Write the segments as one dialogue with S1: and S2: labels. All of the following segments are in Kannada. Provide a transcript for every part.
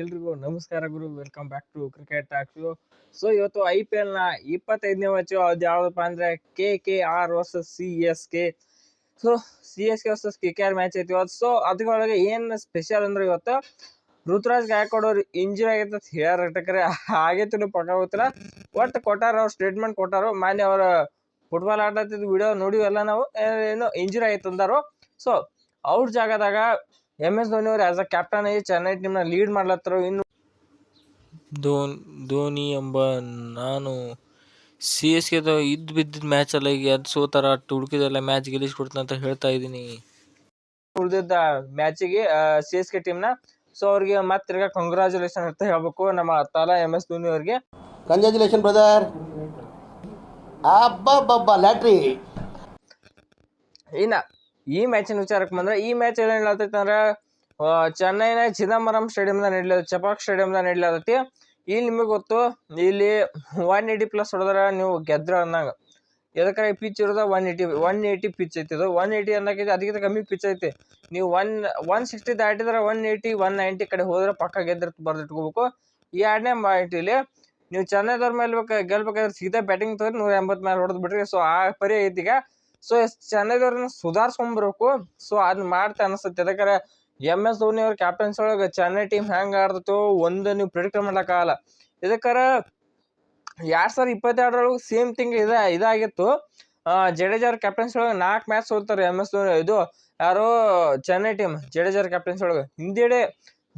S1: ಎಲ್ರಿಗೂ ನಮಸ್ಕಾರ ಗುರು. Welcome back to cricket talks so ಇವತ್ತು ಐ ಪಿ ಎಲ್ನ ಇಪ್ಪತ್ತೈದನೇ ಮ್ಯಾಚ್ ಅದು ಯಾವ್ದಪ್ಪ ಅಂದ್ರೆ K K R versus C S K so C S K versus K K R match ಐತಿ ಇವತ್ತು. ಸೊ ಅದ್ರೊಳಗೆ ಏನ್ ಸ್ಪೆಷಲ್ ಅಂದ್ರೆ ಇವತ್ತು ಋತುರಾಜ್ ಗಾಯಕ್ವಾಡ್ ಅವ್ರು ಇಂಜುರಿ ಆಗೈತೆ ಅಂತ ಹೇಳಕ್ರೆ ಹಾಗೆ ಪಕ್ಕ ಗೊತ್ತಿಲ್ಲ. ಒಟ್ಟು ಕೊಟ್ಟಾರ, ಅವ್ರು ಸ್ಟೇಟ್ಮೆಂಟ್ ಕೊಟ್ಟಾರು. ಮಾನ್ಯ ಅವರ ಫುಟ್ಬಾಲ್ ಆಡತ್ತಿದ್ ವಿಡಿಯೋ ನೋಡಿವೆಲ್ಲ ನಾವು. ಏನು ಇಂಜುರಿ ಆಯ್ತು ಅಂದಾರು. ಸೊ ಅವ್ರ ಜಾಗದಾಗ ಎಂ ಎಸ್ ಧೋನಿ ಅವರು ಆಸ್ ಅ ಕ್ಯಾಪ್ಟನ್ ಆಗಿ ಚೆನ್ನೈ ಟೀಮ್ನ ಲೀಡ್ ಮಾಡ್ಲತ್ತರು ಇನ್ನು
S2: ಧೋನ್ ಧೋನಿ ಎಂಬ ನಾನು ಸಿ ಎಸ್ ಕೆ ಇದ್ದು ಬಿದ್ದಿದ್ದ ಮ್ಯಾಚಲ್ಲ ಈಗ ಅದು ಸೋತಾರ ಅಟ್ಟು ಹುಡುಕಿದೆಲ್ಲ ಮ್ಯಾಚ್ ಗೆಲ್ಲಿಸ್ಕೊಡ್ತಾನೆ ಅಂತ ಹೇಳ್ತಾ ಇದ್ದೀನಿ
S1: ಉಳಿದಿದ್ದ ಮ್ಯಾಚಿಗೆ ಸಿ ಎಸ್ ಕೆ ಟೀಮ್ನ ಸೊ ಅವ್ರಿಗೆ ಮತ್ತೆ ತಿರ್ಗಾ ಕಂಗ್ರಾಚುಲೇಷನ್ ಅಂತ ಹೇಳ್ಬೇಕು ನಮ್ಮ ತಾಲಾ ಎಂ ಎಸ್ ಧೋನಿ ಅವ್ರಿಗೆ.
S3: ಕಂಗ್ರ್ಯಾಚುಲೇಷನ್ ಬ್ರದರ್ ಅಬ್ಬಬ್ಬಬ್ಬ ಲ್ಯಾಟ್ರಿ
S1: ಇನ್ನ ಈ ಮ್ಯಾಚಿನ ವಿಚಾರಕ್ಕೆ ಬಂದ್ರೆ, ಈ ಮ್ಯಾಚ್ ಏನು ಹೇಳತೈತೆ ಅಂದ್ರೆ ಚೆನ್ನೈನ ಚಿದಂಬರಂ ಸ್ಟೇಡಿಯಂದ ನಡೀಲಿ ಚಪಾಕ್ ಸ್ಟೇಡಿಯಂದ ನಡೀಲತೈತಿ ಇಲ್ಲಿ ನಿಮಗೆ ಗೊತ್ತು, ಇಲ್ಲಿ ಒನ್ ಏಯ್ಟಿ ಪ್ಲಸ್ ಹೊಡೆದ್ರೆ ನೀವು ಗೆದ್ರ ಅನ್ನಂಗ ಎದಕ್ಕೆ ಪಿಚ್ ಇರೋದ one eighty one eighty pitch ಐತಿ ಇದು. ಒನ್ ಏಯ್ಟಿ ಅನ್ನೋಕ್ಕಿಂತ ಅದಕ್ಕಿಂತ ಕಮ್ಮಿ ಪಿಚ್ ಐತಿ. ನೀವು ಒನ್ ಒನ್ ಸಿಕ್ಸ್ಟಿ ದಾಟಿದ್ರೆ ಒನ್ ಏಯ್ಟಿ ಒನ್ ನೈಂಟಿ ಕಡೆ ಹೋದ್ರೆ ಪಕ್ಕ ಗೆದ್ರ ಬರ್ದಿಟ್ಕೋಬೇಕು. ಈ ಎರಡನೇ ಮಾಹಿತಿಲಿ ನೀವು ಚೆನ್ನೈದವ್ರ ಮೇಲೆ ಬೇಕು, ಗೆಲ್ಬೇಕಾದ್ರೆ ಸೀದಾ ಬ್ಯಾಟಿಂಗ್ ತಗೊಂಡು ನೂರ ಎಂಬತ್ತು ಮೇಲೆ ಹೊಡೆದು ಬಿಟ್ರಿ ಸೊ ಆ ಪರಿ ಐತಿ ಈಗ ಚೆನ್ನೈ ಅವ್ರನ್ನ ಸುಧಾರಿಸ್ಕೊಂಬರ್ಬೇಕು ಸೊ ಅದನ್ನ ಮಾಡ್ತಾ ಅನಿಸ್ತೈತೆ. ಯಾಕಂದ್ರೆ ಎಂ ಎಸ್ ಧೋನಿ ಅವ್ರ ಕ್ಯಾಪ್ಟನ್ಸಿ ಒಳಗೆ ಚೆನ್ನೈ ಟೀಮ್ ಹೆಂಗೆ ಆಡ್ತೈತೋ ಒಂದು ನೀವು ಪ್ರಿಡಿಕ್ಟ್ ಮಾಡೋಕ್ಕಾಗಲ್ಲ. ಇದಕ್ಕಾರ ಎರಡು ಸಾವಿರದ ಇಪ್ಪತ್ತೆರಡರೊಳಗೆ ಸೇಮ್ ಥಿಂಗ್ ಇದೆ, ಇದಾಗಿತ್ತು. ಜಡೇಜಾ ಅವ್ರ ಕ್ಯಾಪ್ಟನ್ಸಿ ಒಳಗೆ ನಾಲ್ಕು ಮ್ಯಾಚ್ ಸೋಲ್ತಾರೆ ಎಂ ಎಸ್ ಧೋನಿ ಇದು ಯಾರು ಚೆನ್ನೈ ಟೀಮ್ ಜಡೇಜಾ ಅವ್ರ ಕ್ಯಾಪ್ಟನ್ಸಿ ಒಳಗೆ. ಹಿಂದೆಡೆ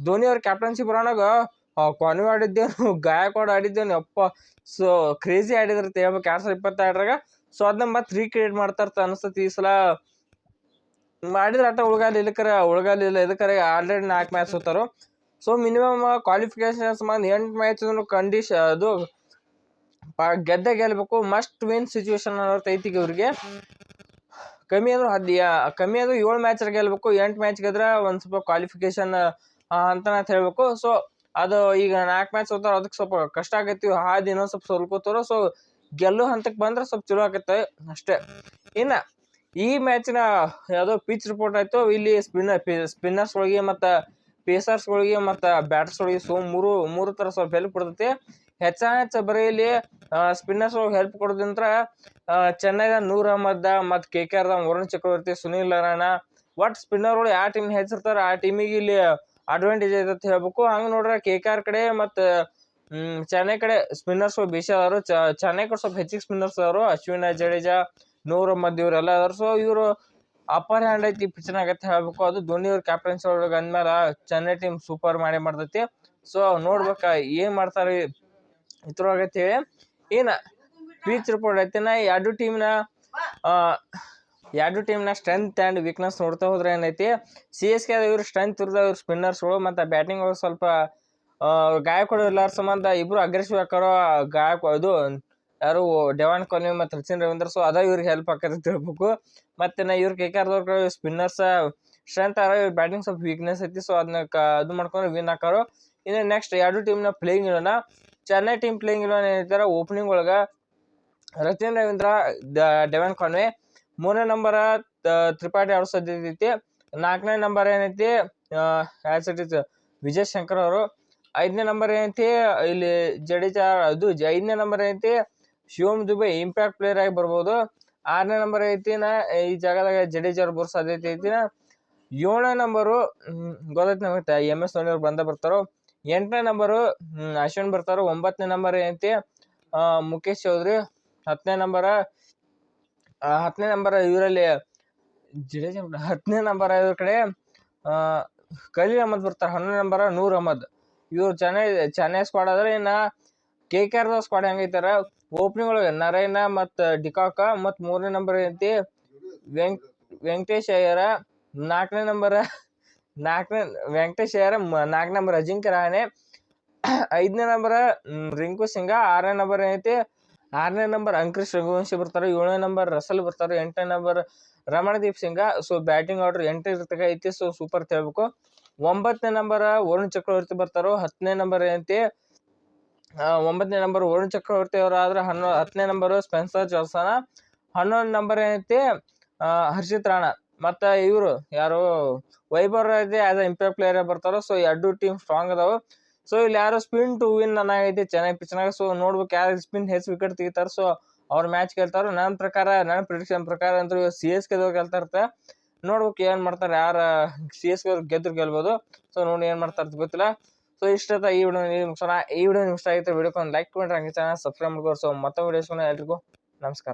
S1: ಧೋನಿ ಅವ್ರ ಕ್ಯಾಪ್ಟನ್ಸಿ ಬರೋಣಾಗ ಕೊನೆ ಆಡಿದ್ದೇನು ಗಾಯಕ್ವಾಡ್ ಆಡಿದ್ದೇನು ಅಪ್ಪ ಸೊ ಕ್ರೇಜಿ ಆಡಿದ್ರತ್ತೆ ಹೇಳ್ಬೇಕು, ಎರಡು ಸಾವಿರದ ಇಪ್ಪತ್ತೆರಡರಾಗ. ಸೊ ಅದನ್ನ ಮತ್ತೆ ರೀಕ್ರಿಯೇಟ್ ಮಾಡ್ತಾರಂತ ಅನಿಸ್ತತಿ ಈ ಸಲ. ಮಾಡಿದ್ರೆ ಆಟ ಉಳ್ಗಾಲ ಇಲ್ಲಕರ ಉಳ್ಗಾಲಿಲ್ಲ ಇದಕ್ಕರ ಆಲ್ರೆಡಿ ನಾಲ್ಕು ಮ್ಯಾಚ್ ಸೋತಾರು. ಸೊ ಮಿನಿಮಮ್ ಕ್ವಾಲಿಫಿಕೇಶನ್ ಸಂಬಂಧ ಎಂಟು ಮ್ಯಾಚ್ ಕಂಡೀಷನ್ ಅದು ಗೆದ್ದೆ ಗೆಲ್ಬೇಕು ಮಸ್ಟ್ ವಿನ್ ಸಿಚುವೇಶನ್ ಅನ್ನೋದು ಐತಿ ಇವ್ರಿಗೆ. ಕಮ್ಮಿ ಅಂದ್ರೆ ಹದ್ ಕಮ್ಮಿ ಅಂದ್ರೆ ಏಳು ಮ್ಯಾಚ್ ಗೆಲ್ಬೇಕು, ಎಂಟು ಮ್ಯಾಚ್ ಗೆದ್ರೆ ಒಂದು ಸ್ವಲ್ಪ ಕ್ವಾಲಿಫಿಕೇಶನ್ ಅಂತ ಹೇಳ್ಬೇಕು. ಸೊ ಅದು ಈಗ ನಾಲ್ಕು ಮ್ಯಾಚ್ ಹೋಗ್ತಾರ ಅದಕ್ಕೆ ಸ್ವಲ್ಪ ಕಷ್ಟ ಆಗೈತಿ. ಹಾದಿ ಇನ್ನೊಂದು ಸ್ವಲ್ಪ ಸ್ವಲ್ಪತ್ತಾರ ಸೊ ಗೆಲ್ಲು ಹಂತಕ್ಕೆ ಬಂದ್ರೆ ಸ್ವಲ್ಪ ಚಲೋ ಆಗತ್ತೆ ಅಷ್ಟೇ. ಇನ್ನ ಈ ಮ್ಯಾಚಿನ ಯಾವುದೋ ಪಿಚ್ ರಿಪೋರ್ಟ್ ಆಯಿತು. ಇಲ್ಲಿ ಸ್ಪಿನ್ನರ್ ಸ್ಪಿನ್ನರ್ಸ್ಗಳಿಗೆ ಮತ್ತು ಪೇಸರ್ಸ್ಗಳಿಗೆ ಮತ್ತು ಬ್ಯಾಟರ್ಸ್ಗಳಿಗೆ ಸೊ ಮೂರು ಮೂರು ಥರ ಸ್ವಲ್ಪ ಹೆಲ್ಪ್ ಕೊಡ್ತೈತಿ. ಹೆಚ್ಚ ಹೆಚ್ಚ ಇಲ್ಲಿ ಸ್ಪಿನ್ನರ್ಸ್ ಹೆಲ್ಪ್ ಕೊಡೋದಂತ್ರ ಚೆನ್ನೈದ ನೂರ್ ಅಹಮದ್ ಮತ್ತು ಕೆ ಕೆ ಆರ್ದ ವರುಣ್ ಚಕ್ರವರ್ತಿ, ಸುನೀಲ್ ನಾರಾಯಣ ಒಟ್ಟು ಸ್ಪಿನ್ನರ್ಗಳು ಯಾವ ಟೀಮ್ ಹೆಚ್ಚಿರ್ತಾರೆ ಆ ಟೀಮಿಗೆ ಇಲ್ಲಿ ಅಡ್ವಾಂಟೇಜ್ ಐತೆ ಹೇಳ್ಬೇಕು. ಹಂಗೆ ನೋಡ್ರೆ ಕೆ ಕೆ ಆರ್ ಕಡೆ ಮತ್ತು ಚೆನ್ನೈ ಕಡೆ ಸ್ಪಿನ್ನರ್ಸ್ ಬೇಸಿ ಅದಾರು. ಚೆನ್ನೈ ಕಡೆ ಸ್ವಲ್ಪ ಹೆಚ್ಚಿಗೆ ಸ್ಪಿನ್ನರ್ಸ್ ಅದಾರು. ಅಶ್ವಿನ, ಜಡೇಜಾ, ನೂರ್ ಅಹಮದ್ ಇವರೆಲ್ಲ ಅದಾರ. ಸೊ ಇವರು ಅಪ್ಪರ್ ಹ್ಯಾಂಡ್ ಐತಿ ಪಿಚ್ನಾಗ ಆಗತ್ತೆ ಹೇಳ್ಬೇಕು. ಅದು ಧೋನಿ ಅವ್ರ ಕ್ಯಾಪ್ಟನ್ಸಿ ಒಳಗೆ ಅಂದ್ಮೇಲೆ ಚೆನ್ನೈ ಟೀಮ್ ಸೂಪರ್ ಮಾಡೇ ಮಾಡ್ತೈತಿ. ಸೊ ನೋಡ್ಬೇಕ ಏನ್ ಮಾಡ್ತಾರೆ ಇದ್ರೊಳಗೆ ಏನು ಏನ ಪಿಚ್ ರಿಪೋರ್ಟ್ ಐತಿ ನಾ ಎರಡು ಟೀಮ್ನ ಎರಡು ಟೀಮ್ನ ಸ್ಟ್ರೆಂತ್ ಆ್ಯಂಡ್ ವೀಕ್ನೆಸ್ ನೋಡ್ತಾ ಹೋದ್ರೆ ಏನೈತಿ? ಸಿ ಎಸ್ ಕೆ ಇವ್ರ ಸ್ಟ್ರೆಂತ್ ಇರ್ದ ಇವ್ರ ಸ್ಪಿನ್ನರ್ಸ್ಗಳು ಮತ್ತು ಬ್ಯಾಟಿಂಗ್ ಒಳಗೆ ಸ್ವಲ್ಪ ಗಾಯ ಗಾಯಕ್ವಾಡ್ ಇರ್ಲಾರ ಸಂಬಂಧ ಇಬ್ಬರು ಅಗ್ರೆಸಿವ್ ಹಾಕಾರೋ ಗಾಯ ಇದು, ಯಾರು ಡೆವಾನ್ ಕೊಹ್ಲಿ ಮತ್ತು ಸಚಿನ್ ರವೀಂದ್ರ ಸೊ ಅದ ಇವ್ರಿಗೆ ಹೆಲ್ಪ್ ಆಕೈತೆ ತಿಳ್ಬೇಕು ಮತ್ತು ನಾ ಇವ್ರ ಕೆ ಕೆ ಆರ್ದವ್ರ ಸ್ಪಿನ್ನರ್ಸ್ ಸ್ಟ್ರೆಂತ್ ಆರ ಇವ್ರ ಬ್ಯಾಟಿಂಗ್ ಸ್ವಲ್ಪ ವೀಕ್ನೆಸ್ ಐತಿ ಸೊ ಅದನ್ನ ಕ, ಇದು ಮಾಡ್ಕೊಂಡು ವಿನ್ ಹಾಕಾರು ಇನ್ನು ನೆಕ್ಸ್ಟ್ ಎರಡು ಟೀಮ್ನ ಪ್ಲೇಯಿಂಗ್ ಇರೋಣ ಚೆನ್ನೈ ಟೀಮ್ ಪ್ಲೇಯಿಂಗ್ ಇರೋಣ ಏನಿರ್ತಾರೆ ಓಪನಿಂಗ್ ಒಳಗೆ ರಚಿನ್ ರವೀಂದ್ರ ಡೆವನ್ ಕಾನ್ವೆ ಮೂರನೇ ನಂಬರ ತ್ರಿಪಾಠಿ ಆಡೋ ಸಾಧ್ಯತೆ ಐತಿ ನಾಲ್ಕನೇ ನಂಬರ್ ಏನೈತಿ ಇಟ್ ಇಸ್ ವಿಜಯ್ ಶಂಕರ್ ಅವರು. ಐದನೇ ನಂಬರ್ ಏನೈತಿ? ಇಲ್ಲಿ ಜಡೇಜಾ ಅದು ಐದನೇ ನಂಬರ್ ಏನೈತಿ? ಶಿವಮ್ ದುಬೆ ಇಂಪ್ಯಾಕ್ಟ್ ಪ್ಲೇಯರ್ ಆಗಿ ಬರ್ಬೋದು. ಆರನೇ ನಂಬರ್ ಐತಿ ನಾ, ಈ ಜಾಗದಾಗ ಜಡೇಜಾ ಅವ್ರು ಬರೋ ಸಾಧ್ಯತೆ ಐತಿ ನಾ. ಏಳನೇ ನಂಬರು ಗೊತ್ತೈತಿ ನಮಗೆ. ಎಂ ಎಸ್ ಧೋನಿ ಅವ್ರು ಬಂದ ಬರ್ತಾರೋ. ಎಂಟನೇ ನಂಬರು ಅಶ್ವಿನ್ ಬರ್ತಾರೋ. ಒಂಬತ್ತನೇ ನಂಬರ್ ಏನೈತಿ? ಮುಖೇಶ್ ಚೌಧರಿ. ಹತ್ತನೇ ನಂಬರ ಹತ್ತನೇ ನಂಬರ್ ಇವರಲ್ಲಿ ಜಡೇಜಾ. ಹತ್ತನೇ ನಂಬರ್ ಇವ್ರ ಕಡೆ ಖಲೀಲ್ ಅಹಮದ್ ಬರ್ತಾರೆ. ಹನ್ನೊಂದು ನಂಬರ್ ನೂರ್ ಅಹಮದ್. ಇವ್ರು ಚೆನ್ನೈ ಚೆನ್ನೈ ಸ್ಕ್ವಾಡ್ ಆದ್ರೆ ಇನ್ನ ಕೆ ಕೆ ಆರ್ದ ಸ್ಕ್ವಾಡ್ ಹೆಂಗೈತಾರ ಓಪನಿಂಗ್ ಒಳಗೆ ನರೈನ ಮತ್ತು ಡಿಕಾಕ ಮತ್ತು ಮೂರನೇ ನಂಬರ್ ಐತಿ. ವೆಂಕ್, ವೆಂಕಟೇಶ್ ಅಯ್ಯರ ನಾಲ್ಕನೇ ನಂಬರ್, ನಾಲ್ಕನೇ, ವೆಂಕಟೇಶ್ ಅಯ್ಯರ ನಾಲ್ಕನೇ ನಂಬರ್ ಅಜಿಂಕ್ಯ ರಹಾನೆ ಐದನೇ ನಂಬರ್ ರಿಂಕು ಸಿಂಗ. ಆರನೇ ನಂಬರ್ ಏನೈತಿ? ಆರನೇ ನಂಬರ್ ಅಂಕ್ರಿಶ್ ರಘುವಂಶಿ ಬರ್ತಾರೆ, ಏಳನೇ ನಂಬರ್ ರಸಲ್ ಬರ್ತಾರೆ, ಎಂಟನೇ number Ramandeep Singh. So batting order ಎಂಟು ಐತಿ ಸೊ ಸೂಪರ್ ಹೇಳ್ಬೇಕು. ಒಂಬತ್ತನೇ ನಂಬರ್ ವರುಣ್ ಚಕ್ರವರ್ತಿ ಬರ್ತಾರೋ, ಹತ್ತನೇ ನಂಬರ್ ಏನೈತಿ? ಒಂಬತ್ತನೇ ನಂಬರ್ ವರುಣ್ ಚಕ್ರವರ್ತಿ ಆದ್ರೆ ಹನ್ನೊ, ಹತ್ತನೇ ನಂಬರ್ ಸ್ಪೆನ್ಸರ್ ಜಾಲ್ಸನ ಹನ್ನೊಂದು ನಂಬರ್ ಏನೈತಿ? ಹರ್ಷಿತ್ ರಾಣಾ. ಮತ್ತು ಇವರು ಯಾರು? ವೈಭವ್ ಇದೆ ಆಸ್ ಅ ಇಂಪ್ಯಾಕ್ಟ್ ಪ್ಲೇಯರ್ ಬರ್ತಾರೋ ಸೊ ಎರಡು ಟೀಮ್ ಸ್ಟ್ರಾಂಗ್ ಅದಾವ. ಸೊ ಇಲ್ಲಿ ಯಾರೋ ಸ್ಪಿನ್ ಟು ವಿನ್ ಅನ್ನೈತಿ ಚೆನ್ನೈ ಪಿಚ್ನಾಗ ಸೊ ನೋಡ್ಬೇಕು ಯಾರು ಸ್ಪಿನ್ ಹೆಚ್ಚು ವಿಕೆಟ್ ತೆಗಿತಾರೆ. ಸೊ ಅವ್ರ ಮ್ಯಾಚ್ ಗೆಲ್ತಾರ ನನ್ನ ಪ್ರಕಾರ ನನ್ನ ಪ್ರಿಡಿಕ್ಷನ್ ಪ್ರಕಾರ ಅಂದ್ರೆ ಸಿ ಎಸ್ ಕೆ ಗೆಲ್ತಾ ನೋಡ್ಬೇಕು ಏನು ಮಾಡ್ತಾರೆ, ಯಾರ ಸಿ ಎಸ್ ಕೆ ಗೆದ್ರು ಗೆಲ್ಬೋದು ಸೊ ನೋಡಿ ಏನು ಮಾಡ್ತಾರೆ ಅಂತ ಗೊತ್ತಿಲ್ಲ. ಸೊ ಇಷ್ಟ ಈ ವಿಡಿಯೋ ಮುಗಿಸೋಣ. ಈ ವಿಡಿಯೋ ಇಷ್ಟ ಆಗಿತ್ತು ವಿಡಿಯೋಕ್ಕೆ ಒಂದು ಲೈಕ್ ಮಾಡಿ ಹಂಗೆ ಚಾನಲ್ ಸಬ್ಸ್ಕ್ರೈಬ್ ಮಾಡ್ಕೋರು ಸೊ ಮತ್ತೊಂದು ವಿಡಿಯೋ ಎಲ್ರಿಗೂ. ನಮಸ್ಕಾರ.